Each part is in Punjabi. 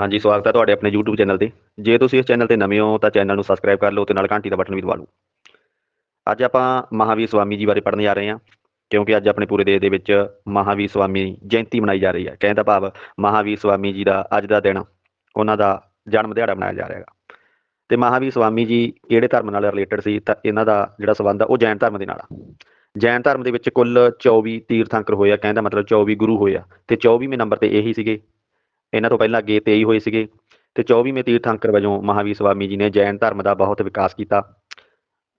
ਹਾਂਜੀ, ਸਵਾਗਤ ਹੈ ਤੁਹਾਡੇ ਆਪਣੇ YouTube ਚੈਨਲ ਤੇ। ਜੇ ਤੁਸੀਂ ਇਸ ਚੈਨਲ ਤੇ ਨਵੇਂ ਹੋ, ਤਾਂ ਚੈਨਲ ਨੂੰ ਸਬਸਕ੍ਰਾਈਬ ਕਰ ਲਓ ਤੇ ਨਾਲ ਘੰਟੀ ਦਾ ਬਟਨ ਵੀ ਦਬਾ ਲਓ। ਅੱਜ ਆਪਾਂ ਮਹਾਵੀਰ ਸਵਾਮੀ ਜੀ ਬਾਰੇ ਪੜ੍ਹਨ ਜਾ ਰਹੇ ਹਾਂ, ਕਿਉਂਕਿ ਅੱਜ ਆਪਣੇ ਪੂਰੇ ਦੇਸ਼ ਦੇ ਵਿੱਚ ਮਹਾਵੀਰ ਸਵਾਮੀ ਜਯੰਤੀ ਮਨਾਈ ਜਾ ਰਹੀ ਹੈ। ਕਹਿੰਦਾ ਭਾਵ, ਮਹਾਵੀਰ ਸਵਾਮੀ ਜੀ ਦਾ ਅੱਜ ਦਾ ਦਿਨ, ਉਹਨਾਂ ਦਾ ਜਨਮ ਦਿਹਾੜਾ ਮਨਾਇਆ ਜਾ ਰਿਹਾ ਹੈਗਾ। ਤੇ ਮਹਾਵੀਰ ਸਵਾਮੀ ਜੀ ਕਿਹੜੇ ਧਰਮ ਨਾਲ ਰਿਲੇਟਡ ਸੀ, ਤਾਂ ਇਹਨਾਂ ਦਾ ਜਿਹੜਾ ਸੰਬੰਧ ਆ, ਉਹ ਜੈਨ ਧਰਮ ਦੇ ਨਾਲ ਆ। ਜੈਨ ਧਰਮ ਦੇ ਵਿੱਚ ਕੁੱਲ 24 ਤੀਰਥੰਕਰ ਹੋਏ ਆ ਕਹਿੰਦਾ ਮਤਲਬ 24 ਗੁਰੂ ਹੋਏ ਆ, ਤੇ 24ਵੇਂ ਨੰਬਰ ਤੇ ਇਹੀ ਸੀਗੇ ਇਹਨਾਂ ਤੋਂ ਪਹਿਲਾਂ ਅੱਗੇ 23 ਹੋਏ ਸੀਗੇ ਤੇ 24ਵੇਂ ਤੀਰਥੰਕਰ ਵਜੋਂ ਮਹਾਵੀਰ ਸਵਾਮੀ ਜੀ ਨੇ ਜੈਨ ਧਰਮ ਦਾ ਬਹੁਤ ਵਿਕਾਸ ਕੀਤਾ।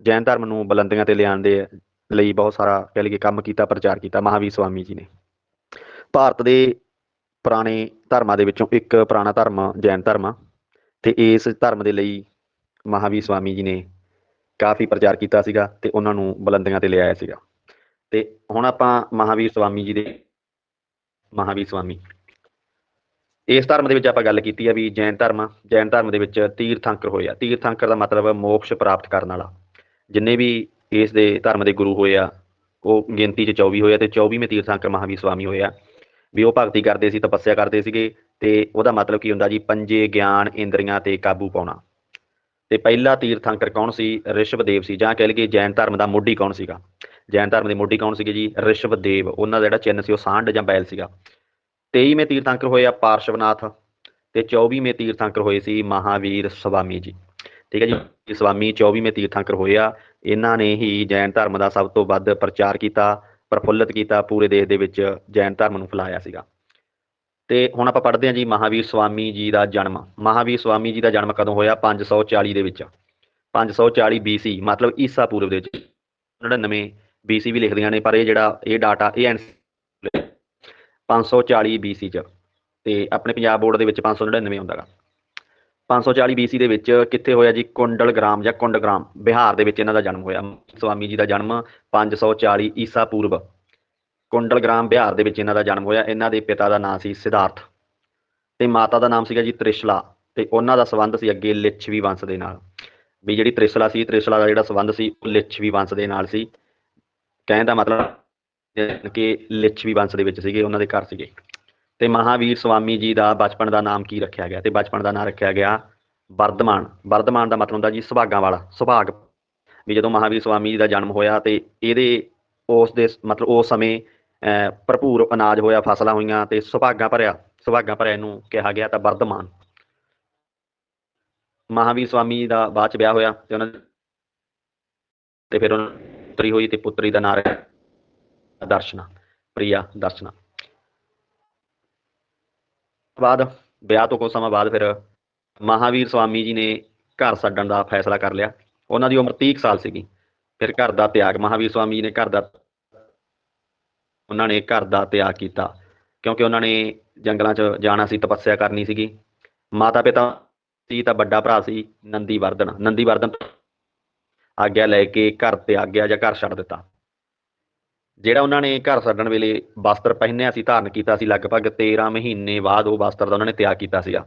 ਜੈਨ ਧਰਮ ਨੂੰ ਬੁਲੰਦੀਆਂ ਤੇ ਲਿਆਉਣ ਦੇ ਲਈ ਬਹੁਤ ਸਾਰਾ ਕਹਿ ਲਈਏ ਕੰਮ ਕੀਤਾ, ਪ੍ਰਚਾਰ ਕੀਤਾ ਮਹਾਵੀਰ ਸਵਾਮੀ ਜੀ ਨੇ। ਭਾਰਤ ਦੇ ਪੁਰਾਣੇ ਧਰਮਾਂ ਦੇ ਵਿੱਚੋਂ ਇੱਕ ਪੁਰਾਣਾ ਧਰਮ ਜੈਨ ਧਰਮ ਆ ਤੇ ਇਸ ਧਰਮ ਦੇ ਲਈ ਮਹਾਵੀਰ ਸਵਾਮੀ ਜੀ ਨੇ ਕਾਫੀ ਪ੍ਰਚਾਰ ਕੀਤਾ ਸੀਗਾ ਤੇ ਉਹਨਾਂ ਨੂੰ ਬੁਲੰਦੀਆਂ ਤੇ ਲਿਆਇਆ ਸੀਗਾ। ਤੇ ਹੁਣ ਆਪਾਂ ਮਹਾਵੀਰ ਸਵਾਮੀ ਜੀ ਦੇ ਮਹਾਵੀਰ ਸਵਾਮੀ ਇਸ ਧਰਮ ਦੇ ਵਿੱਚ ਆਪਾਂ ਗੱਲ ਕੀਤੀ ਆ ਵੀ ਜੈਨ ਧਰਮ ਜੈਨ ਧਰਮ ਦੇ ਵਿੱਚ ਤੀਰਥੰਕਰ ਹੋਏ ਆ। ਤੀਰਥੰਕਰ ਦਾ ਮਤਲਬ ਮੋਕਸ਼ ਪ੍ਰਾਪਤ ਕਰਨ ਵਾਲਾ। ਜਿੰਨੇ ਵੀ ਇਸ ਦੇ ਧਰਮ ਦੇ ਗੁਰੂ ਹੋਏ ਆ, ਉਹ ਗਿਣਤੀ 'ਚ 24 ਹੋਏ ਆ ਤੇ 24ਵੇਂ ਤੀਰਥੰਕਰ ਮਹਾਵੀਰ ਸਵਾਮੀ ਹੋਏ ਆ। ਵੀ ਉਹ ਭਗਤੀ ਕਰਦੇ ਸੀ, ਤਪੱਸਿਆ ਕਰਦੇ ਸੀਗੇ ਤੇ ਉਹਦਾ ਮਤਲਬ ਕੀ ਹੁੰਦਾ ਜੀ, ਪੰਜੇ ਗਿਆਨ ਇੰਦਰੀਆਂ ਤੇ ਕਾਬੂ ਪਾਉਣਾ। ਤੇ ਪਹਿਲਾ ਤੀਰਥੰਕਰ ਕੌਣ ਸੀ? ਰਿਸ਼ਵਦੇਵ ਸੀ, ਜਾਂ ਕਹਿ ਲਈਏ ਜੈਨ ਧਰਮ ਦਾ ਮੋਢੀ ਕੌਣ ਸੀਗਾ? ਜੈਨ ਧਰਮ ਦੇ ਮੋਢੀ ਕੌਣ ਸੀਗੇ ਜੀ? ਰਿਸ਼ਵਦੇਵ। ਉਹਨਾਂ ਦਾ ਜਿਹੜਾ ਚਿੰਨ੍ਹ ਸੀ, ਉਹ ਸਾਂਢ ਜਾਂ ਬੈਲ ਸੀਗਾ। 23ਵੇਂ ਤੀਰਥੰਕਰ ਹੋਏ ਆ ਪਾਰਸ਼ਵਨਾਥ ਤੇ 24ਵੇਂ ਤੀਰਥੰਕਰ ਹੋਏ ਸੀ ਮਹਾਵੀਰ ਸਵਾਮੀ ਜੀ। ਠੀਕ ਹੈ ਜੀ ਸਵਾਮੀ 24ਵੇਂ ਤੀਰਥੰਕਰ ਹੋਏ ਆ। ਇਹਨਾਂ ਨੇ ਹੀ ਜੈਨ ਧਰਮ ਦਾ ਸਭ ਤੋਂ ਵੱਧ ਪ੍ਰਚਾਰ ਕੀਤਾ ਪ੍ਰਫੁੱਲਤ ਕੀਤਾ ਪੂਰੇ ਦੇਸ਼ ਦੇ ਵਿੱਚ ਜੈਨ ਧਰਮ ਨੂੰ ਫੈਲਾਇਆ ਸੀਗਾ। ਤੇ ਹੁਣ ਆਪਾਂ ਪੜ੍ਹਦੇ ਹਾਂ ਜੀ ਮਹਾਵੀਰ ਸਵਾਮੀ ਜੀ ਦਾ ਜਨਮ। ਮਹਾਵੀਰ ਸਵਾਮੀ ਜੀ ਦਾ ਜਨਮ ਕਦੋਂ ਹੋਇਆ? 540 ਦੇ ਵਿੱਚ। 540 BC ਮਤਲਬ ਈਸਾ ਪੂਰਵ ਦੇ ਵਿੱਚ। 99 BC ਵੀ ਲਿਖਦੀਆਂ ਨੇ ਪਰ ਇਹ ਜਿਹੜਾ ਇਹ ਡਾਟਾ ਇਹ ਐਨ 540 BC ਚ ਤੇ ਆਪਣੇ ਪੰਜਾਬ ਬੋਰਡ ਦੇ ਵਿੱਚ 599 ਹੁੰਦਾਗਾ। 540 BC ਦੇ ਵਿੱਚ ਕਿੱਥੇ ਹੋਇਆ ਜੀ? ਕੁੰਡਲ ਗ੍ਰਾਮ ਜਾਂ ਕੁੰਡਗ੍ਰਾਮ, ਬਿਹਾਰ ਦੇ ਵਿੱਚ ਇਹਨਾਂ ਦਾ ਜਨਮ ਹੋਇਆ। ਸਵਾਮੀ ਜੀ ਦਾ ਜਨਮ 540 ਈਸਾ ਪੂਰਵ ਕੁੰਡਲ ਗ੍ਰਾਮ ਬਿਹਾਰ ਦੇ ਵਿੱਚ ਇਹਨਾਂ ਦਾ ਜਨਮ ਹੋਇਆ। ਇਹਨਾਂ ਦੇ ਪਿਤਾ ਦਾ ਨਾਮ ਸੀ ਸਿਧਾਰਥ ਤੇ ਮਾਤਾ ਦਾ ਨਾਮ ਸੀਗਾ ਜੀ ਤ੍ਰਿਸ਼ਲਾ ਤੇ ਉਹਨਾਂ ਦਾ ਸੰਬੰਧ ਸੀ ਅੱਗੇ ਲਿੱਛਵੀ ਵੰਸ਼ ਦੇ ਨਾਲ। ਵੀ ਜਿਹੜੀ ਤ੍ਰਿਸ਼ਲਾ ਸੀ, ਤ੍ਰਿਸ਼ਲਾ ਦਾ ਜਿਹੜਾ ਸੰਬੰਧ ਸੀ, ਉਹ ਲਿੱਛਵੀ ਵੰਸ਼ ਦੇ ਨਾਲ ਸੀ। ਕਹਿਣ ਦਾ ਮਤਲਬ ਕਿ ਲਿਛਵੀ ਬੰਸ ਦੇ ਵਿੱਚ ਸੀਗੇ, ਉਹਨਾਂ ਦੇ ਘਰ ਸੀਗੇ। ਤੇ ਮਹਾਵੀਰ ਸਵਾਮੀ ਜੀ ਦਾ ਬਚਪਨ ਦਾ ਨਾਮ ਕੀ ਰੱਖਿਆ ਗਿਆ? ਤੇ ਬਚਪਨ ਦਾ ਨਾਮ ਰੱਖਿਆ ਗਿਆ ਵਰਧਮਾਨ। ਵਰਧਮਾਨ ਦਾ ਮਤਲਬ ਹੁੰਦਾ ਜੀ ਸੁਭਾਗਾਂ ਵਾਲਾ, ਸੁਭਾਗ। ਵੀ ਜਦੋਂ ਮਹਾਵੀਰ ਸਵਾਮੀ ਜੀ ਦਾ ਜਨਮ ਹੋਇਆ ਤੇ ਇਹਦੇ ਉਸ ਦੇ ਮਤਲਬ ਉਸ ਸਮੇਂ, ਅਹ, ਭਰਪੂਰ ਅਨਾਜ ਹੋਇਆ, ਫਸਲਾਂ ਹੋਈਆਂ ਤੇ ਸੁਭਾਗਾਂ ਭਰਿਆ। ਸੁਭਾਗਾਂ ਭਰਿਆ ਇਹਨੂੰ ਕਿਹਾ ਗਿਆ ਤਾਂ ਵਰਧਮਾਨ। ਮਹਾਵੀਰ ਸਵਾਮੀ ਜੀ ਦਾ ਬਾਅਦ ਚ ਵਿਆਹ ਹੋਇਆ ਤੇ ਉਹਨਾਂ ਤੇ ਫਿਰ ਉਹਨਾਂ ਪੁੱਤਰੀ ਹੋਈ ਤੇ ਪੁੱਤਰੀ ਦਾ ਨਾਮ ਦਰਸ਼ਨਾ ਪ੍ਰਿਆ ਦਰਸ਼ਨਾ। ਬਾਅਦ? ਵਿਆਹ ਤੋਂ ਕੁਝ ਸਮਾਂ ਬਾਅਦ ਫਿਰ ਮਹਾਵੀਰ ਸਵਾਮੀ ਜੀ ਨੇ ਘਰ ਛੱਡਣ ਦਾ ਫੈਸਲਾ ਕਰ ਲਿਆ। ਉਹਨਾਂ ਦੀ ਉਮਰ 30 ਕੁ ਸਾਲ ਸੀਗੀ। ਫਿਰ ਘਰ ਦਾ ਤਿਆਗ ਮਹਾਵੀਰ ਸਵਾਮੀ ਜੀ ਨੇ ਘਰ ਦਾ ਉਹਨਾਂ ਨੇ ਘਰ ਦਾ ਤਿਆਗ ਕੀਤਾ। ਕਿਉਂਕਿ ਉਹਨਾਂ ਨੇ ਜੰਗਲਾਂ 'ਚ ਜਾਣਾ ਸੀ ਤਪੱਸਿਆ ਕਰਨੀ ਸੀਗੀ। ਮਾਤਾ ਪਿਤਾ ਸੀ ਤਾਂ ਵੱਡਾ ਭਰਾ ਸੀ ਨੰਦੀ ਵਰਧਨ ਨੰਦੀ ਵਰਧਨ ਆਗਿਆ ਲੈ ਕੇ ਘਰ ਤੇ ਆਗਿਆ ਜਾਂ ਘਰ ਛੱਡ ਦਿੱਤਾ। ਜਿਹੜਾ ਉਹਨਾਂ ਨੇ ਘਰ ਛੱਡਣ ਵੇਲੇ ਵਸਤਰ ਪਹਿਨਿਆ ਸੀ, ਧਾਰਨ ਕੀਤਾ ਸੀ, ਲਗਭਗ 13 ਮਹੀਨੇ ਬਾਅਦ ਉਹ ਵਸਤਰ ਦਾ ਉਹਨਾਂ ਨੇ ਤਿਆਗ ਕੀਤਾ ਸੀਗਾ।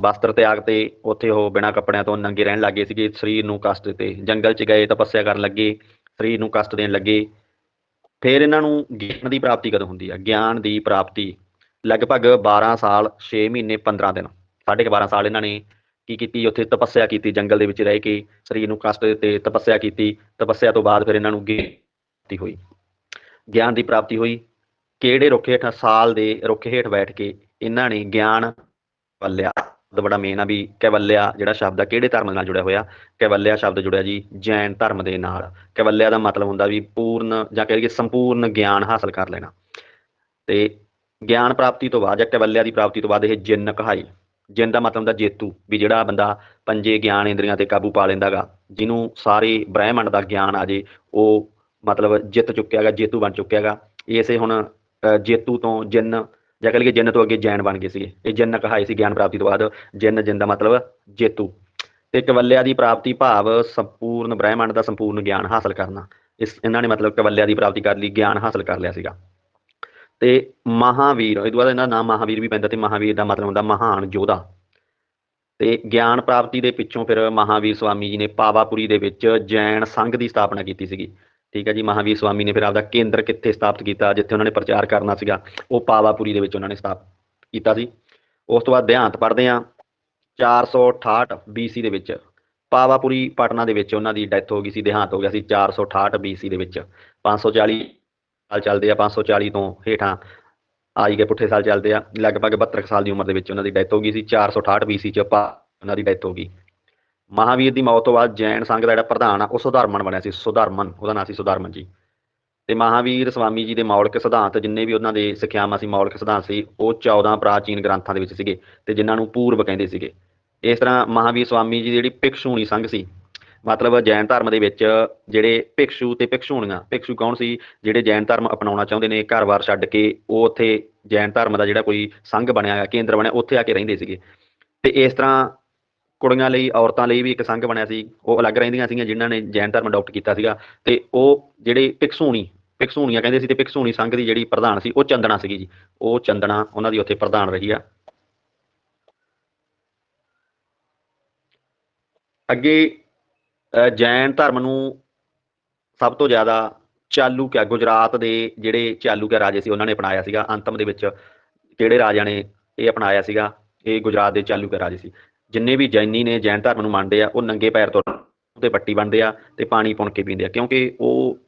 ਵਸਤਰ ਤਿਆਗ ਤੇ ਉੱਥੇ ਉਹ ਬਿਨਾਂ ਕੱਪੜਿਆਂ ਤੋਂ ਨੰਗੇ ਰਹਿਣ ਲੱਗੇ ਸੀਗੇ। ਸਰੀਰ ਨੂੰ ਕਸ਼ਟ ਦਿੱਤੇ ਜੰਗਲ 'ਚ ਗਏ, ਤਪੱਸਿਆ ਕਰਨ ਲੱਗੇ, ਸਰੀਰ ਨੂੰ ਕਸ਼ਟ ਦੇਣ ਲੱਗੇ। ਫਿਰ ਇਹਨਾਂ ਨੂੰ ਗਿਆਨ ਦੀ ਪ੍ਰਾਪਤੀ ਕਦੋਂ ਹੁੰਦੀ ਹੈ ਗਿਆਨ ਦੀ ਪ੍ਰਾਪਤੀ ਲਗਭਗ 12 ਸਾਲ 6 ਮਹੀਨੇ 15 ਦਿਨ। ਸਾਢੇ ਕੁ 12 ਸਾਲ ਇਹਨਾਂ ਨੇ ਕੀ ਕੀਤੀ? ਉੱਥੇ ਤਪੱਸਿਆ ਕੀਤੀ, ਜੰਗਲ ਦੇ ਵਿੱਚ ਰਹਿ ਕੇ ਸਰੀਰ ਨੂੰ ਕਸ਼ਟ ਦਿੱਤੇ ਤਪੱਸਿਆ ਕੀਤੀ। ਤਪੱਸਿਆ ਤੋਂ ਬਾਅਦ ਫਿਰ ਇਹਨਾਂ ਨੂੰ ਗਿਆਨ ਹੋਈ। ਗਿਆਨ ਦੀ ਪ੍ਰਾਪਤੀ ਹੋਈ। ਕਿਹੜੇ ਰੁੱਖ ਹੇਠਾਂ ਸਾਲ ਦੇ ਰੁੱਖ ਹੇਠ ਬੈਠ ਕੇ ਇਹਨਾਂ ਨੇ ਗਿਆਨ ਵੱਲਿਆ? ਦਾ ਬੜਾ ਮੇਨ ਆ ਵੀ ਕੈਵਲਿਆ ਜਿਹੜਾ ਸ਼ਬਦ ਆ, ਕਿਹੜੇ ਧਰਮ ਨਾਲ ਜੁੜਿਆ ਹੋਇਆ? ਕੈਵਲਿਆ ਸ਼ਬਦ ਜੁੜਿਆ ਜੀ ਜੈਨ ਧਰਮ ਦੇ ਨਾਲ। ਕੈਵਲਿਆ ਦਾ ਮਤਲਬ ਹੁੰਦਾ ਵੀ ਪੂਰਨ ਜਾਂ ਕਹਿ ਲਈਏ ਸੰਪੂਰਨ ਗਿਆਨ ਹਾਸਲ ਕਰ ਲੈਣਾ। ਤੇ ਗਿਆਨ ਪ੍ਰਾਪਤੀ ਤੋਂ ਬਾਅਦ ਜਾਂ ਕੈਵਲਿਆ ਦੀ ਪ੍ਰਾਪਤੀ ਤੋਂ ਬਾਅਦ ਇਹ ਜਿੰਨ ਕਹਾਈ। ਜਿੰਨ ਦਾ ਮਤਲਬ ਹੁੰਦਾ ਜੇਤੂ, ਵੀ ਜਿਹੜਾ ਬੰਦਾ ਪੰਜੇ ਗਿਆਨ ਇੰਦਰੀਆਂ ਤੇ ਕਾਬੂ ਪਾ ਲੈਂਦਾਗਾ ਜਿਹਨੂੰ ਸਾਰੇ ਬ੍ਰਹਿਮੰਡ ਦਾ ਗਿਆਨ ਆ ਜੇ, ਉਹ ਮਤਲਬ ਜਿੱਤ ਚੁੱਕਿਆ ਚੁੱਕਿਆਗਾ ਜੇਤੂ ਬਣ ਚੁੱਕਿਆ ਚੁੱਕਿਆਗਾ ਇਸੇ ਹੁਣ ਅ, ਜੇਤੂ ਤੋਂ ਜਿੰਨ ਜਾਂ ਕਹਿ ਲਈਏ ਜਿੰਨ ਤੋਂ ਅੱਗੇ ਜੈਨ ਬਣ ਗਏ ਸੀਗੇ। ਇਹ ਜਿੰਨ ਕਹਾਈ ਸੀ ਗਿਆਨ ਪ੍ਰਾਪਤੀ ਤੋਂ ਬਾਅਦ ਜਿੰਨ ਜਿੰਨ ਦਾ ਮਤਲਬ ਜੇਤੂ। ਤੇ ਕਵਲਿਆ ਦੀ ਪ੍ਰਾਪਤੀ ਭਾਵ ਸੰਪੂਰਨ ਬ੍ਰਹਿਮੰਡ ਦਾ ਸੰਪੂਰਨ ਗਿਆਨ ਹਾਸਲ ਕਰਨਾ। ਇਸ ਇਹਨਾਂ ਨੇ ਮਤਲਬ ਕਵੱਲਿਆ ਦੀ ਪ੍ਰਾਪਤੀ ਕਰ ਲਈ ਗਿਆਨ ਹਾਸਲ ਕਰ ਲਿਆ ਸੀਗਾ। ਤੇ ਮਹਾਵੀਰ ਇਹ ਤੋਂ ਬਾਅਦ ਇਹਨਾਂ ਦਾ ਨਾਮ ਮਹਾਵੀਰ ਵੀ ਪੈਂਦਾ ਤੇ ਮਹਾਵੀਰ ਦਾ ਮਤਲਬ ਹੁੰਦਾ ਮਹਾਨ ਯੋਧਾ। ਤੇ ਗਿਆਨ ਪ੍ਰਾਪਤੀ ਦੇ ਪਿੱਛੋਂ ਫਿਰ ਮਹਾਵੀਰ ਸਵਾਮੀ ਜੀ ਨੇ ਪਾਵਾਪੁਰੀ ਦੇ ਵਿੱਚ ਜੈਨ ਸੰਘ ਦੀ ਸਥਾਪਨਾ ਕੀਤੀ ਸੀਗੀ। ਠੀਕ ਹੈ ਜੀ, ਮਹਾਵੀਰ ਸਵਾਮੀ ਨੇ ਫਿਰ ਆਪਦਾ ਕੇਂਦਰ ਕਿੱਥੇ ਸਥਾਪਿਤ ਕੀਤਾ, ਜਿੱਥੇ ਉਹਨਾਂ ਨੇ ਪ੍ਰਚਾਰ ਕਰਨਾ ਸੀਗਾ, ਉਹ ਪਾਵਾਪੁਰੀ ਦੇ ਵਿੱਚ ਉਹਨਾਂ ਨੇ ਸਥਾਪਿਤ ਕੀਤਾ ਸੀ। ਉਸ ਤੋਂ ਬਾਅਦ ਦੇਹਾਂਤ ਪੜ੍ਹਦੇ ਹਾਂ 468 BC ਦੇ ਵਿੱਚ, ਪਾਵਾਪੁਰੀ ਪਟਨਾ ਦੇ ਵਿੱਚ ਉਹਨਾਂ ਦੀ ਡੈਥ ਹੋ ਗਈ ਸੀ, ਦੇਹਾਂਤ ਹੋ ਗਿਆ ਸੀ 468 BC ਦੇ ਵਿੱਚ। 540 ਸਾਲ ਚੱਲਦੇ ਆ 540 ਤੋਂ ਹੇਠਾਂ ਆਈ ਗਏ ਪੁੱਠੇ ਸਾਲ ਚੱਲਦੇ ਆ, ਲਗਭਗ 72 ਕੁ ਸਾਲ ਦੀ ਉਮਰ ਦੇ ਵਿੱਚ ਉਹਨਾਂ ਦੀ ਡੈਥ ਹੋ ਗਈ ਸੀ 468 BC ਚ ਪਾ ਉਹਨਾਂ ਦੀ ਡੈਥ ਹੋ ਗਈ। ਮਹਾਵੀਰ ਦੀ ਮੌਤ ਤੋਂ ਬਾਅਦ ਜੈਨ ਸੰਘ ਦਾ ਜਿਹੜਾ ਪ੍ਰਧਾਨ ਆ, ਉਹ ਸੁਧਾਰਮਨ ਬਣਿਆ ਸੀ, ਸੁਧਾਰਮਨ, ਉਹਦਾ ਨਾਂ ਸੀ ਸੁਧਾਰਮਨ ਜੀ। ਤੇ ਮਹਾਵੀਰ ਸਵਾਮੀ ਜੀ ਦੇ ਮੌਲਿਕ ਸਿਧਾਂਤ, ਜਿੰਨੇ ਵੀ ਉਹਨਾਂ ਦੇ ਸਿੱਖਿਆਵਾਂ ਸੀ, ਮੌਲਿਕ ਸਿਧਾਂਤ ਸੀ, ਉਹ 14 ਪ੍ਰਾਚੀਨ ਗ੍ਰੰਥਾਂ ਦੇ ਵਿੱਚ ਸੀਗੇ ਤੇ ਜਿਨ੍ਹਾਂ ਨੂੰ ਪੂਰਵ ਕਹਿੰਦੇ ਸੀਗੇ। ਇਸ ਤਰ੍ਹਾਂ ਮਹਾਵੀਰ ਸਵਾਮੀ ਜੀ ਦੀ ਜਿਹੜੀ ਭਿਕਸ਼ੂਣੀ ਸੰਘ ਸੀ, ਮਤਲਬ ਜੈਨ ਧਰਮ ਦੇ ਵਿੱਚ ਜਿਹੜੇ ਭਿਕਸ਼ੂ ਤੇ ਭਿਕਸ਼ੂਣੀਆਂ, ਭਿਕਸ਼ੂ ਕੌਣ ਸੀ, ਜਿਹੜੇ ਜੈਨ ਧਰਮ ਅਪਣਾਉਣਾ ਚਾਹੁੰਦੇ ਨੇ, ਘਰ-ਬਾਰ ਛੱਡ ਕੇ ਉਹ ਉੱਥੇ ਜੈਨ ਧਰਮ ਦਾ ਜਿਹੜਾ ਕੋਈ ਸੰਘ ਬਣਿਆ ਹੈ ਕੇਂਦਰ ਬਣਿਆ, ਉੱਥੇ ਆ ਕੇ ਰਹਿੰਦੇ ਸੀਗੇ। ਤੇ ਇਸ ਤਰ੍ਹਾਂ ਕੁੜੀਆਂ ਲਈ ਔਰਤਾਂ ਲਈ ਵੀ ਇੱਕ ਸੰਘ ਬਣਿਆ ਸੀ। ਉਹ ਅਲੱਗ ਰਹਿੰਦੀਆਂ ਸੀਗੀਆਂ ਜਿਨ੍ਹਾਂ ਨੇ ਜੈਨ ਧਰਮ ਅਡਾਪਟ ਕੀਤਾ ਸੀਗਾ। ਤੇ ਉਹ ਜਿਹੜੇ ਭਿਕਸ਼ੂਣੀ ਭਿਕਸ਼ੂਣੀਆਂ ਕਹਿੰਦੇ ਸੀ ਤੇ ਭਿਕਸ਼ੂਣੀ ਸੰਘ ਦੀ ਜਿਹੜੀ ਪ੍ਰਧਾਨ ਸੀ ਉਹ ਚੰਦਣਾ ਸੀਗੀ ਜੀ। ਉਹ ਚੰਦਣਾ ਉਹਨਾਂ ਦੀ ਉੱਥੇ ਪ੍ਰਧਾਨ ਰਹੀ ਆ। ਅੱਗੇ ਅ, ਜੈਨ ਧਰਮ ਨੂੰ ਸਭ ਤੋਂ ਜ਼ਿਆਦਾ ਚਾਲੂ ਕਿਆ ਗੁਜਰਾਤ ਦੇ ਜਿਹੜੇ ਚਾਲੂ ਕਿਆ ਰਾਜੇ ਸੀ ਉਹਨਾਂ ਨੇ ਅਪਣਾਇਆ ਸੀਗਾ। ਅੰਤਮ ਦੇ ਵਿੱਚ ਕਿਹੜੇ ਰਾਜਿਆਂ ਨੇ ਇਹ ਅਪਣਾਇਆ ਸੀਗਾ? ਇਹ ਗੁਜਰਾਤ ਦੇ ਚਾਲੂ ਕਿਆ ਰਾਜੇ ਸੀ। ਜਿੰਨੇ ਵੀ ਜੈਨੀ ਨੇ, ਜੈਨ ਧਰਮ ਨੂੰ ਮੰਨਦੇ ਆ, ਉਹ ਨੰਗੇ ਪੈਰ ਤੋਂ ਤੇ ਪੱਟੀ ਬੰਨਦੇ ਆ ਤੇ ਪਾਣੀ ਪੁਣ ਕੇ ਪੀਂਦੇ ਆ। ਕਿਉਂਕਿ ਉਹ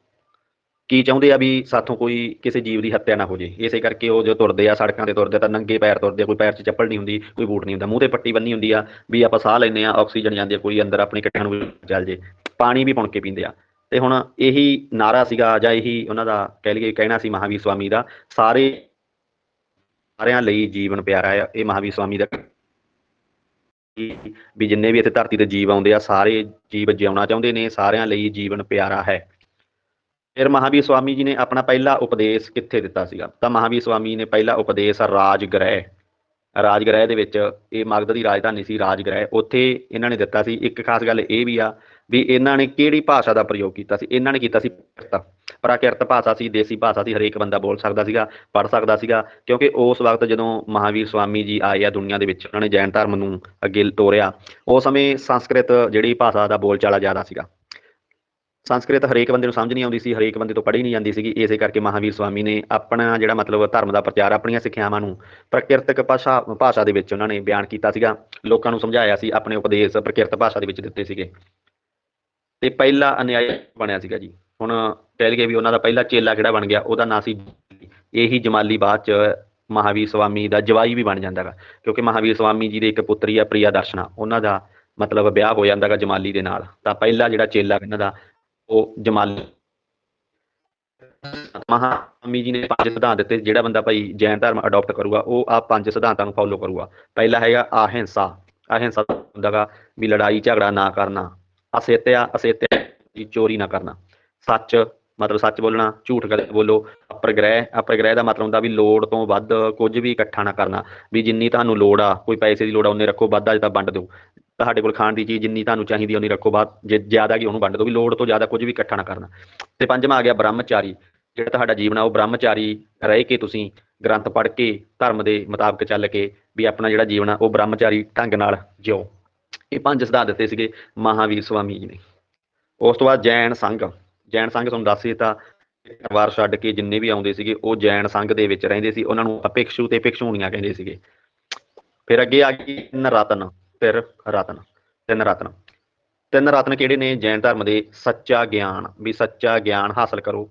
ਕੀ ਚਾਹੁੰਦੇ ਆ ਵੀ ਸਾਥੋਂ ਕੋਈ ਕਿਸੇ ਜੀਵ ਦੀ ਹੱਤਿਆ ਨਾ ਹੋ ਜੇ। ਇਸੇ ਕਰਕੇ ਉਹ ਜੋ ਤੁਰਦੇ ਆ, ਸੜਕਾਂ ਤੇ ਤੁਰਦੇ ਆ, ਤਾਂ ਨੰਗੇ ਪੈਰ ਤੁਰਦੇ ਆ, ਕੋਈ ਪੈਰ 'ਚ ਚੱਪਲ ਨਹੀਂ ਹੁੰਦੀ, ਕੋਈ ਬੂਟ ਨਹੀਂ ਹੁੰਦਾ। ਮੂੰਹ ਤੇ ਪੱਟੀ ਬੰਨੀ ਹੁੰਦੀ ਆ ਵੀ ਆਪਾਂ ਸਾਹ ਲੈਂਦੇ ਆ ਆਕਸੀਜਨ ਜਾਂਦੀ ਆ, ਕੋਈ ਅੰਦਰ ਆਪਣੇ ਕੱਟਿਆਂ ਨੂੰ ਚੱਲ ਜੇ। ਪਾਣੀ ਵੀ ਪੁਣ ਕੇ ਪੀਂਦੇ ਆ। ਤੇ ਹੁਣ ਇਹੀ ਨਾਰਾ ਸੀਗਾ, ਜਾਂ ਇਹੀ ਉਹਨਾਂ ਦਾ ਕਹਿ ਲਈਏ, ਕਹਿਣਾ ਸੀ ਮਹਾਵੀਰ ਸਵਾਮੀ ਦਾ, ਸਾਰੇ ਸਾਰਿਆਂ ਲਈ ਜੀਵਨ ਪਿਆਰਾ ਆ, ਇਹ ਮਹਾਵੀਰ ਸਵਾਮੀ ਦਾ ਵੀ ਜਿੰਨੇ ਵੀ ਇੱਥੇ ਧਰਤੀ ਤੇ ਜੀਵ ਆਉਂਦੇ ਆ, ਸਾਰੇ ਜੀਵ ਜਿਉਣਾ ਚਾਹੁੰਦੇ ਨੇ, ਸਾਰਿਆਂ ਲਈ ਜੀਵਨ ਪਿਆਰਾ ਹੈ। ਫਿਰ ਮਹਾਵੀਰ ਸਵਾਮੀ ਜੀ ਨੇ ਆਪਣਾ ਪਹਿਲਾ ਉਪਦੇਸ਼ ਕਿੱਥੇ ਦਿੱਤਾ ਸੀਗਾ? ਤਾਂ ਮਹਾਵੀਰ ਸਵਾਮੀ ਨੇ ਪਹਿਲਾ ਉਪਦੇਸ਼ ਰਾਜ ਗ੍ਰਹਿ ਰਾਜ ਗ੍ਰਹਿ ਦੇ ਵਿੱਚ ਇਹ ਮਗਧ ਦੀ ਰਾਜਧਾਨੀ ਸੀ ਰਾਜ ਗ੍ਰਹਿ ਉੱਥੇ ਇਹਨਾਂ ਨੇ ਦਿੱਤਾ ਸੀ, ਇੱਕ ਖਾਸ ਗੱਲ ਇਹ ਵੀ ਆ ਵੀ ਇਹਨਾਂ ਨੇ ਕਿਹੜੀ ਭਾਸ਼ਾ ਦਾ ਪ੍ਰਯੋਗ ਕੀਤਾ ਸੀ? ਇਹਨਾਂ ਨੇ ਕੀਤਾ ਸੀ ਪ੍ਰਾਕਿਰਤ ਪ੍ਰਾਕਿਰਤ ਭਾਸ਼ਾ ਸੀ, ਦੇਸੀ ਭਾਸ਼ਾ ਸੀ, ਹਰੇਕ ਬੰਦਾ ਬੋਲ ਸਕਦਾ ਸੀਗਾ, ਪੜ੍ਹ ਸਕਦਾ ਸੀਗਾ, ਕਿਉਂਕਿ ਉਸ ਵਕਤ ਜਦੋਂ ਮਹਾਵੀਰ ਸਵਾਮੀ ਜੀ ਆਏ ਆ ਦੁਨੀਆ ਦੇ ਵਿੱਚ, ਉਹਨਾਂ ਨੇ ਜੈਨ ਧਰਮ ਨੂੰ ਅੱਗੇ ਤੋਰਿਆ ਉਸ ਸਮੇਂ ਸੰਸਕ੍ਰਿਤ ਜਿਹੜੀ ਭਾਸ਼ਾ ਦਾ ਬੋਲਚਾਲਾ ਜ਼ਿਆਦਾ ਸੀਗਾ। ਸੰਸਕ੍ਰਿਤ ਹਰੇਕ ਬੰਦੇ ਨੂੰ ਸਮਝ ਨਹੀਂ ਆਉਂਦੀ ਸੀ, ਹਰੇਕ ਬੰਦੇ ਤੋਂ ਪੜ੍ਹੀ ਨਹੀਂ ਜਾਂਦੀ ਸੀਗੀ, ਇਸੇ ਕਰਕੇ ਮਹਾਵੀਰ ਸਵਾਮੀ ਨੇ ਆਪਣਾ ਜਿਹੜਾ ਮਤਲਬ ਧਰਮ ਦਾ ਪ੍ਰਚਾਰ, ਆਪਣੀਆਂ ਸਿੱਖਿਆਵਾਂ ਨੂੰ ਪ੍ਰਕਿਰਤਕ ਭਾਸ਼ਾ ਭਾਸ਼ਾ ਦੇ ਵਿੱਚ ਉਹਨਾਂ ਨੇ ਬਿਆਨ ਕੀਤਾ ਸੀਗਾ, ਲੋਕਾਂ ਨੂੰ ਸਮਝਾਇਆ ਸੀ, ਆਪਣੇ ਉਪਦੇਸ਼ ਪ੍ਰਕਿਰਤ ਭਾਸ਼ਾ ਦੇ ਵਿੱਚ ਦਿੱਤੇ ਸੀਗੇ। ਤੇ ਪਹਿਲਾ ਅਨਿਆਇ ਬਣਿਆ ਸੀਗਾ ਜੀ। ਹੁਣ ਕਹਿ ਲਈਏ ਵੀ ਉਹਨਾਂ ਦਾ ਪਹਿਲਾ ਚੇਲਾ ਕਿਹੜਾ ਬਣ ਗਿਆ, ਉਹਦਾ ਨਾਂ ਸੀ ਇਹੀ ਜਮਾਲੀ ਬਾਅਦ ਚ ਮਹਾਵੀਰ ਸਵਾਮੀ ਦਾ ਜਵਾਈ ਵੀ ਬਣ ਜਾਂਦਾਗਾ ਕਿਉਂਕਿ ਮਹਾਵੀਰ ਸਵਾਮੀ ਜੀ ਦੇ ਇੱਕ ਪੁੱਤਰੀ ਆ ਪ੍ਰਿਆ ਦਰਸ਼ਨਾ। ਉਹਨਾਂ ਦਾ ਮਤਲਬ ਵਿਆਹ ਹੋ ਜਾਂਦਾਗਾ ਜਮਾਲੀ ਦੇ ਨਾਲ। ਤਾਂ ਪਹਿਲਾ ਜਿਹੜਾ ਚੇਲਾ ਇਹਨਾਂ ਦਾ, ਉਹ ਜਮਾਲੀ ਮਹਾਮੀ ਜੀ ਨੇ ਪੰਜ ਸਿਧਾਂਤ ਦਿੱਤੇ, ਜਿਹੜਾ ਬੰਦਾ ਭਾਈ ਜੈਨ ਧਰਮ ਅਡਾਪਟ ਕਰੂਗਾ, ਉਹ ਆ ਪੰਜ ਸਿਧਾਂਤਾਂ ਨੂੰ ਫੋਲੋ ਕਰੂਗਾ। ਪਹਿਲਾ ਹੈਗਾ ਅਹਿੰਸਾ। ਅਹਿੰਸਾ ਹੁੰਦਾਗਾ ਵੀ ਲੜਾਈ ਝਗੜਾ ਨਾ ਕਰਨਾ। ਅਸੇਤਿਆ ਅਸੇਤਿਆ ਦੀ ਚੋਰੀ ਨਾ ਕਰਨਾ। ਸੱਚ, ਮਤਲਬ ਸੱਚ ਬੋਲਣਾ, ਝੂਠ ਕਦੇ ਬੋਲੋ। ਅਪਰਗ੍ਰਹਿ ਅਪਰਗ੍ਰਹਿ ਦਾ ਮਤਲਬ ਹੁੰਦਾ ਵੀ ਲੋੜ ਤੋਂ ਵੱਧ ਕੁਝ ਵੀ ਇਕੱਠਾ ਨਾ ਕਰਨਾ। ਵੀ ਜਿੰਨੀ ਤੁਹਾਨੂੰ ਲੋੜ ਆ, ਕੋਈ ਪੈਸੇ ਦੀ ਲੋੜ ਆ, ਉਹਨੇ ਰੱਖੋ, ਵੱਧ ਅੱਜ ਤਾਂ ਵੰਡ ਦਿਓ। ਤੁਹਾਡੇ ਕੋਲ ਖਾਣ ਦੀ ਚੀਜ਼ ਜਿੰਨੀ ਤੁਹਾਨੂੰ ਚਾਹੀਦੀ ਉਹਨੀ ਰੱਖੋ। ਬਾਅਦ ਜੇ ਜ਼ਿਆਦਾ ਕੀ ਉਹਨੂੰ ਵੰਡ ਦਿਓ ਵੀ ਲੋੜ ਤੋਂ ਜ਼ਿਆਦਾ ਕੁਝ ਵੀ ਇਕੱਠਾ ਨਾ ਕਰਨਾ। ਤੇ ਪੰਜਵਾਂ ਆ ਗਿਆ ਬ੍ਰਹਮਚਾਰੀ। ਜਿਹੜਾ ਤੁਹਾਡਾ ਜੀਵਨ ਆ, ਉਹ ਬ੍ਰਹਮਚਾਰੀ ਰਹਿ ਕੇ ਤੁਸੀਂ ਗ੍ਰੰਥ ਪੜ੍ਹ ਕੇ, ਧਰਮ ਦੇ ਮੁਤਾਬਕ ਚੱਲ ਕੇ ਵੀ ਆਪਣਾ ਜਿਹੜਾ ਜੀਵਨ ਆ, ਉਹ ਬ੍ਰਹਮਚਾਰੀ ਢੰਗ ਨਾਲ ਜਿਓ। ਇਹ ਪੰਜ ਸਿਧਾਂਤ ਦਿੱਤੇ ਸੀਗੇ, ਮਹਾਵੀਰ ਸਵਾਮੀ ਜੀ ਨੇ। ਉਸ ਤੋਂ ਬਾਅਦ ਜੈਨ ਸੰਘ। ਜੈਨ ਸੰਘ ਤੁਹਾਨੂੰ ਦੱਸ ਦਿੱਤਾ ਪਰਿਵਾਰ ਛੱਡ ਕੇ ਜਿੰਨੇ ਵੀ ਆਉਂਦੇ ਸੀਗੇ, ਉਹ ਜੈਨ ਸੰਘ ਦੇ ਵਿੱਚ ਰਹਿੰਦੇ ਸੀ। ਉਹਨਾਂ ਨੂੰ ਭਿਕਸ਼ੂ ਤੇ ਭਿਕਸ਼ੂਣੀਆਂ ਕਹਿੰਦੇ ਸੀਗੇ। ਫਿਰ ਅੱਗੇ ਆ ਗਈ ਤਿੰਨ ਫਿਰ ਰਤਨ, ਤਿੰਨ ਰਤਨ। ਤਿੰਨ ਰਤਨ ਕਿਹੜੇ ਨੇ? ਜੈਨ ਧਰਮ ਦੇ ਸੱਚਾ ਗਿਆਨ। ਵੀ ਸੱਚਾ ਗਿਆਨ ਹਾਸਲ ਕਰੋ।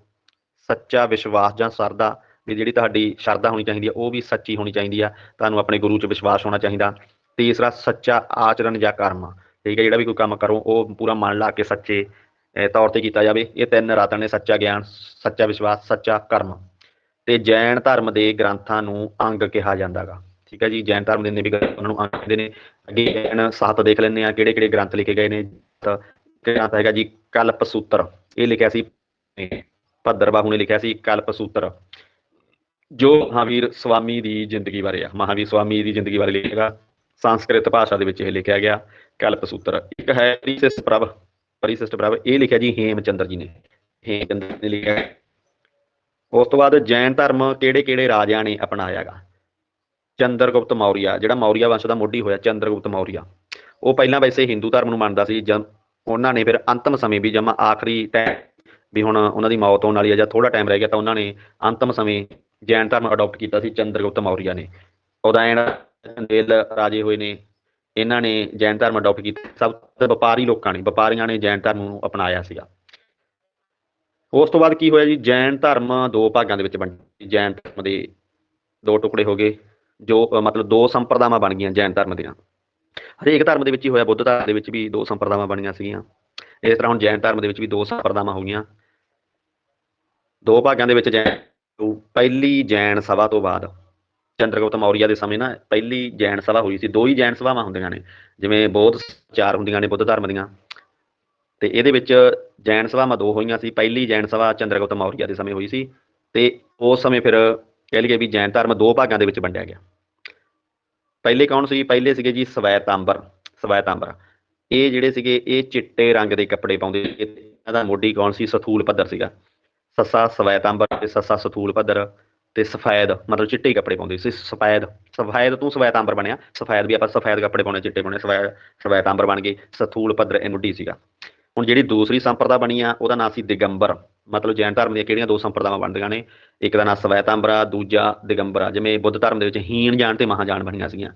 ਸੱਚਾ ਵਿਸ਼ਵਾਸ ਜਾਂ ਸਰਦਾ ਵੀ ਜਿਹੜੀ ਤੁਹਾਡੀ ਸ਼ਰਧਾ ਹੋਣੀ ਚਾਹੀਦੀ ਹੈ ਉਹ ਵੀ ਸੱਚੀ ਹੋਣੀ ਚਾਹੀਦੀ ਆ। ਤੁਹਾਨੂੰ ਆਪਣੇ ਗੁਰੂ 'ਚ ਵਿਸ਼ਵਾਸ ਹੋਣਾ ਚਾਹੀਦਾ। ਤੀਸਰਾ ਸੱਚਾ ਆਚਰਣ ਜਾਂ ਕਰਮ। ਠੀਕ ਹੈ, ਜਿਹੜਾ ਵੀ ਕੋਈ ਕੰਮ ਕਰੋ, ਉਹ ਪੂਰਾ ਮਨ ਲਾ ਕੇ ਸੱਚੇ ਤੌਰ ਤੇ ਕੀਤਾ ਜਾਵੇ। ਇਹ ਤਿੰਨ ਰਤਨ ਨੇ ਸੱਚਾ ਗਿਆਨ, ਸੱਚਾ ਵਿਸ਼ਵਾਸ, ਸੱਚਾ ਕਰਮ। ਤੇ ਜੈਨ ਧਰਮ ਦੇ ਗ੍ਰੰਥਾਂ ਨੂੰ ਅੰਗ ਕਿਹਾ ਜਾਂਦਾਗਾ ਠੀਕ ਹੈ ਜੀ, ਜੈਨ ਧਰਮ ਦੇ ਜਿੰਨੇ ਵੀ ਉਹਨਾਂ ਨੂੰ ਅੰਗ ਕਹਿੰਦੇ ਨੇ, ਅੱਗੇ ਜੈਨ ਸਾਹਿਤ ਦੇਖ ਲੈਂਦੇ ਆ ਕਿਹੜੇ ਕਿਹੜੇ ਗ੍ਰੰਥ ਲਿਖੇ ਗਏ ਨੇ। ਤਾਂ ਗ੍ਰੰਥ ਹੈਗਾ ਜੀ, ਕਲਪ ਸੂਤਰ। ਇਹ ਲਿਖਿਆ ਸੀ, ਭੱਦਰ ਬਾਹੂ ਨੇ ਲਿਖਿਆ ਸੀ, ਕਲਪ ਸੂਤਰ। ਜੋ ਮਹਾਵੀਰ ਸਵਾਮੀ ਦੀ ਜ਼ਿੰਦਗੀ ਬਾਰੇ ਆ। ਮਹਾਵੀਰ ਸਵਾਮੀ ਦੀ ਜ਼ਿੰਦਗੀ ਬਾਰੇ ਲਿਖੇਗਾ। ਸੰਸਕ੍ਰਿਤ ਭਾਸ਼ਾ ਦੇ ਵਿੱਚ ਇਹ ਲਿਖਿਆ ਗਿਆ, ਕਲਪ ਸੂਤਰ। ਇੱਕ ਹੈ ਪਰਿਸਿਸ਼ਟ ਪ੍ਰਭ ਪਰਿਸਿਸ਼ਟ ਪ੍ਰਭ, ਇਹ ਲਿਖਿਆ ਜੀ ਹੇਮਚੰਦਰ ਜੀ ਨੇ। ਹੇਮ ਹੇਮਚੰਦਰ ਨੇ ਲਿਖਿਆ। ਉਸ ਤੋਂ ਬਾਅਦ ਜੈਨ ਧਰਮ ਕਿਹੜੇ ਕਿਹੜੇ ਰਾਜਿਆਂ ਨੇ ਅਪਣਾਇਆਗਾ? ਚੰਦਰਗੁਪਤ ਮੌਰੀਆ, ਜਿਹੜਾ ਮੌਰੀਆ ਵੰਸ਼ ਦਾ ਮੋਢੀ ਹੋਇਆ, ਚੰਦਰਗੁਪਤ ਮੌਰੀਆ। ਉਹ ਪਹਿਲਾਂ ਵੈਸੇ ਹਿੰਦੂ ਧਰਮ ਨੂੰ ਮੰਨਦਾ ਸੀ, ਜਦ ਉਹਨਾਂ ਨੇ ਫਿਰ ਅੰਤਮ ਸਮੇਂ ਵੀ ਜਮਾ ਆਖਰੀ ਟਾਈਮ ਵੀ ਹੁਣ ਉਹਨਾਂ ਦੀ ਮੌਤ ਹੋਣ ਵਾਲੀ ਹੈ ਜਾਂ ਥੋੜਾ ਟਾਈਮ ਰਹਿ ਗਿਆ ਤਾਂ ਉਹਨਾਂ ਨੇ ਅੰਤਮ ਸਮੇਂ ਜੈਨ ਧਰਮ ਅਡਾਪਟ ਕੀਤਾ ਸੀ ਚੰਦਰਗੁਪਤ ਮੌਰੀਆ ਨੇ। ਉਦੈਣ ਚੰਦੇਲ ਰਾਜੇ ਹੋਏ ਨੇ, ਇਹਨਾਂ ਨੇ ਜੈਨ ਧਰਮ ਅਡਾਪਟ ਕੀਤਾ। ਸਭ ਤੋਂ ਵਪਾਰੀ ਲੋਕਾਂ ਨੇ, ਵਪਾਰੀਆਂ ਨੇ ਜੈਨ ਧਰਮ ਨੂੰ ਅਪਣਾਇਆ ਸੀਗਾ। ਉਸ ਤੋਂ ਬਾਅਦ ਕੀ ਹੋਇਆ ਜੀ? ਜੈਨ ਧਰਮ ਦੋ ਭਾਗਾਂ ਦੇ ਵਿੱਚ ਬਣ ਜੈਨ ਧਰਮ ਦੇ ਦੋ ਟੁਕੜੇ ਹੋ ਗਏ, ਜੋ ਮਤਲਬ ਦੋ ਸੰਪਰਦਾਵਾਂ ਬਣ ਗਈਆਂ ਜੈਨ ਧਰਮ ਦੀਆਂ। ਹਰੇਕ ਧਰਮ ਦੇ ਵਿੱਚ ਹੀ ਹੋਇਆ, ਬੁੱਧ ਧਰਮ ਦੇ ਵਿੱਚ ਵੀ ਦੋ ਸੰਪਰਦਾਵਾਂ ਬਣੀਆਂ ਸੀਗੀਆਂ। ਇਸ ਤਰ੍ਹਾਂ ਹੁਣ ਜੈਨ ਧਰਮ ਦੇ ਵਿੱਚ ਵੀ ਦੋ ਸੰਪਰਦਾਵਾਂ ਹੋ ਗਈਆਂ। ਦੋ ਭਾਗਾਂ ਦੇ ਵਿੱਚ ਜੈਨ ਪਹਿਲੀ ਜੈਨ ਸਭਾ ਤੋਂ ਬਾਅਦ ਚੰਦਰਗੁਪਤ ਮੌਰੀਆ ਦੇ ਸਮੇਂ ਨਾ ਪਹਿਲੀ ਜੈਨ ਸਭਾ ਹੋਈ ਸੀ, ਦੋ ਹੀ ਜੈਨ ਸਭਾਵਾਂ ਹੁੰਦੀਆਂ ਨੇ, ਜਿਵੇਂ ਬੌਧ ਚਾਰ ਹੁੰਦੀਆਂ ਨੇ, ਬੁੱਧ ਧਰਮ ਦੀਆਂ। ਤੇ ਇਹਦੇ ਵਿੱਚ ਜੈਨ ਸਭਾਵਾਂ ਦੋ ਹੋਈਆਂ ਸੀ, ਪਹਿਲੀ ਜੈਨ ਸਭਾ ਚੰਦਰਗੁਪਤ ਮੌਰੀਆ ਦੇ ਸਮੇਂ ਹੋਈ ਸੀ ਤੇ ਉਸ ਸਮੇਂ ਫਿਰ ਕਹਿ ਲਈਏ ਵੀ ਜੈਨ ਧਰਮ ਦੋ ਭਾਗਾਂ ਦੇ ਵਿੱਚ ਵੰਡਿਆ ਗਿਆ। ਪਹਿਲੇ ਕੌਣ ਸੀ? ਪਹਿਲੇ ਸੀਗੇ ਜੀ ਸਵੈਤਾਂਬਰ ਸਵੈਤਾਂਬਰ। ਇਹ ਜਿਹੜੇ ਸੀਗੇ, ਇਹ ਚਿੱਟੇ ਰੰਗ ਦੇ ਕੱਪੜੇ ਪਾਉਂਦੇ ਸੀ, ਇਹਨਾਂ ਦਾ ਮੋਢੀ ਕੌਣ ਸੀ? ਸਥੂਲ ਪੱਧਰ ਸੀਗਾ। ਸੱਸਾ ਸਵੈਤਾਂਬਰ ਤੇ ਸੱਸਾ ਸਥੂਲ ਪੱਧਰ। ਤੇ ਸਫੈਦ, ਮਤਲਬ ਚਿੱਟੇ ਹੀ ਕੱਪੜੇ ਪਾਉਂਦੇ ਸੀ, ਸਫੈਦ। ਸਫੈਦ ਤੋਂ ਸਵੈਤਾਂਬਰ ਬਣਿਆ। ਸਫੈਦ ਵੀ ਆਪਾਂ ਸਫੈਦ ਕੱਪੜੇ ਪਾਉਣੇ, ਚਿੱਟੇ ਪਾਉਣੇ ਸਫੈਦ ਸਵੈ ਸਵੈਤਾਂਬਰ ਬਣ ਗਏ, ਸਥੂਲ ਪੱਧਰ ਇਹ ਮੁੱਢੀ ਸੀਗਾ। ਹੁਣ ਜਿਹੜੀ ਦੂਸਰੀ ਸੰਪਰਦਾ ਬਣੀ ਆ, ਉਹਦਾ ਨਾਂ ਸੀ ਦਿਗੰਬਰ। ਮਤਲਬ ਜੈਨ ਧਰਮ ਦੀਆਂ ਕਿਹੜੀਆਂ ਦੋ ਸੰਪਰਦਾਵਾਂ ਬਣਦੀਆਂ ਨੇ? ਇੱਕ ਦਾ ਨਾਮ ਸਵੈਤਾਂਬਰਾ ਦੂਜਾ ਦਿਗੰਬਰਾ, ਜਿਵੇਂ ਬੁੱਧ ਧਰਮ ਦੇ ਵਿੱਚ ਹੀਣ ਜਾਣ ਤੇ ਮਹਾਜਾਨ ਬਣੀਆਂ ਸੀਗੀਆਂ।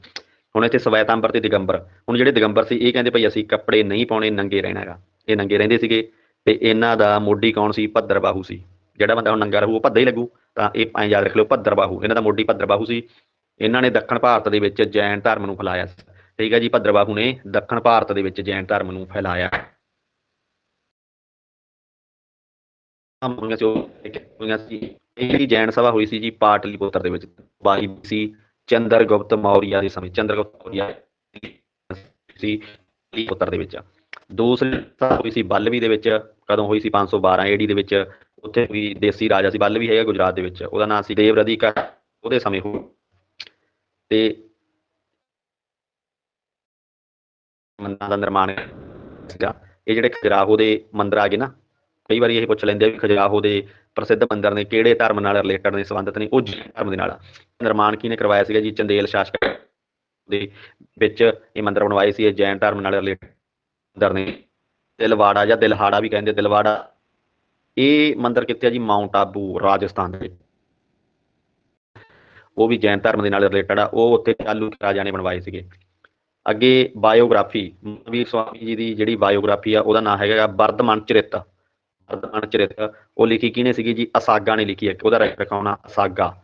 ਹੁਣ ਇੱਥੇ ਸਵੈਤਾਂਬਰ ਤੇ ਦਿਗੰਬਰ। ਹੁਣ ਜਿਹੜੇ ਦਿਗੰਬਰ ਸੀ, ਇਹ ਕਹਿੰਦੇ ਭਈ ਅਸੀਂ ਕੱਪੜੇ ਨਹੀਂ ਪਾਉਣੇ, ਨੰਗੇ ਰਹਿਣਾ ਹੈਗਾ। ਇਹ ਨੰਗੇ ਰਹਿੰਦੇ ਸੀਗੇ ਤੇ ਇਹਨਾਂ ਦਾ ਮੋਢੀ ਕੌਣ ਸੀ? ਭੱਦਰ ਬਾਹੂ ਸੀ। ਜਿਹੜਾ ਬੰਦਾ ਹੁਣ ਨੰਗਾ ਰਹੂ, ਉਹ ਭੱਦਾ ਹੀ ਲੱਗੂ। ਤਾਂ ਇਹ ਐਂ ਯਾਦ ਰੱਖ ਲਿਓ, ਭੱਦਰ ਬਾਹੂ, ਇਹਨਾਂ ਦਾ ਮੋਢੀ ਭੱਦਰ ਬਾਹੂ ਸੀ। ਇਹਨਾਂ ਨੇ ਦੱਖਣ ਭਾਰਤ ਦੇ ਵਿੱਚ ਜੈਨ ਧਰਮ ਨੂੰ ਫੈਲਾਇਆ ਠੀਕ ਹੈ ਜੀ, ਭੱਦਰ ਬਾਹੂ ਨੇ ਦੱਖਣ ਭਾਰਤ ਦੇ ਵਿੱਚ ਜੈਨ ਧਰਮ ਨੂੰ ਫੈਲਾਇਆ। ਹੋਈਆਂ ਸੀ ਉਹ ਹੋਈਆਂ ਸੀ। ਇਹ ਜਿਹੜੀ ਜੈਨ ਸਭਾ ਹੋਈ ਸੀ ਜੀ, ਪਾਟਲੀਪੁੱਤਰ ਦੇ ਵਿੱਚ, ਬਾਈ ਸੀ ਚੰਦਰਗੁਪਤ ਮੌਰੀਆ ਦੇ ਸਮੇਂ, ਚੰਦਰਗੁਪਤ ਮੌਰੀਆ ਸੀ ਪਾਟਲੀਪੁੱਤਰ ਦੇ ਵਿੱਚ। ਦੂਸਰੀ ਸਭਾ ਹੋਈ ਸੀ ਬੱਲਵੀ ਦੇ ਵਿੱਚ, ਕਦੋਂ ਹੋਈ ਸੀ? 512 ਏਡੀ ਦੇ ਵਿੱਚ। ਉੱਥੇ ਵੀ ਦੇਸੀ ਰਾਜਾ ਸੀ ਬੱਲਵੀ ਹੈਗਾ ਗੁਜਰਾਤ ਦੇ ਵਿੱਚ, ਉਹਦਾ ਨਾਮ ਸੀ ਦੇਵ ਦੇਵਰਧਿਕਾ ਉਹਦੇ ਸਮੇਂ ਹੋ ਤੇ ਮੰਦਰਾਂ ਦਾ ਨਿਰਮਾਣ ਸੀਗਾ। ਇਹ ਜਿਹੜੇ ਖਜਰਾਹੋ ਦੇ ਮੰਦਰ ਆ ਗਏ ਨਾ, ਕਈ ਵਾਰੀ ਇਹ ਪੁੱਛ ਲੈਂਦੇ ਆ ਵੀ ਖਜਰਾਹੋ ਦੇ ਪ੍ਰਸਿੱਧ ਮੰਦਰ ਨੇ ਕਿਹੜੇ ਧਰਮ ਨਾਲ ਰਿਲੇਟਡ ਨੇ, ਸੰਬੰਧਿਤ ਨੇ, ਉਹ ਜੈਨ ਧਰਮ ਦੇ ਨਾਲ ਨਿਰਮਾਣ ਕਿਹਨੇ ਕਰਵਾਇਆ ਸੀਗਾ ਜੀ? ਚੰਦੇਲ ਸ਼ਾਸਕ ਦੇ ਵਿੱਚ ਇਹ ਮੰਦਰ ਬਣਵਾਏ ਸੀ, ਇਹ ਜੈਨ ਧਰਮ ਨਾਲ ਰਿਲੇਟਡ ਮੰਦਰ ਨੇ। ਦਿਲਵਾੜਾ ਜਾਂ ਦਿਲਹਾੜਾ ਵੀ ਕਹਿੰਦੇ ਦਿਲਵਾੜਾ ਇਹ ਮੰਦਿਰ ਕਿੱਥੇ ਆ ਜੀ? ਮਾਊਂਟ ਆਬੂ ਰਾਜਸਥਾਨ ਦੇ। ਉਹ ਵੀ ਜੈਨ ਧਰਮ ਦੇ ਨਾਲ ਰਿਲੇਟਡ ਆ। ਉਹ ਉੱਥੇ ਚਾਲੂ ਰਾਜਾ ਨੇ ਬਣਵਾਏ ਸੀਗੇ। ਅੱਗੇ ਬਾਇਓਗ੍ਰਾਫੀ ਮਹਾਵੀਰ ਸਵਾਮੀ ਜੀ ਦੀ ਜਿਹੜੀ ਬਾਇਓਗ੍ਰਾਫੀ ਆ, ਉਹਦਾ ਨਾਮ ਹੈਗਾ ਵਰਧਮਾਨ ਚਰਿਤ। ਵਰਧਮਾਨ ਚਰਿਤ। ਉਹ ਲਿਖੀ ਕਿਹਨੇ ਸੀਗੀ ਜੀ? ਅਸਾਗਾ ਨੇ ਲਿਖੀ ਹੈ ਉਹਦਾ ਰਾਈਟਰ ਕੌਣ ਅਸਾਗਾ।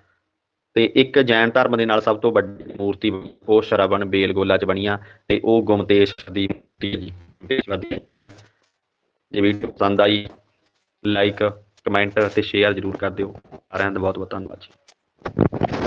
ਤੇ ਇੱਕ ਜੈਨ ਧਰਮ ਦੇ ਨਾਲ ਸਭ ਤੋਂ ਵੱਡੀ ਮੂਰਤੀ ਉਹ ਸ਼ਰਵਣ ਬੇਲਗੋਲਾ ਚ ਬਣੀ ਆ ਤੇ ਉਹ ਗੁਮਤੇਸ਼ ਦੀ ਮੂਰਤੀ ਜੀ। ਗੁਮਤੇਸ਼ਵਰ ਦੀ। ਜੇ ਵੀਡੀਓ ਪਸੰਦ ਆਈ ਲਾਈਕ ਕਮੈਂਟ ਅਤੇ ਸ਼ੇਅਰ ਜ਼ਰੂਰ ਕਰ ਦਿਓ। ਸਾਰਿਆਂ ਦਾ ਬਹੁਤ ਬਹੁਤ ਧੰਨਵਾਦ ਜੀ।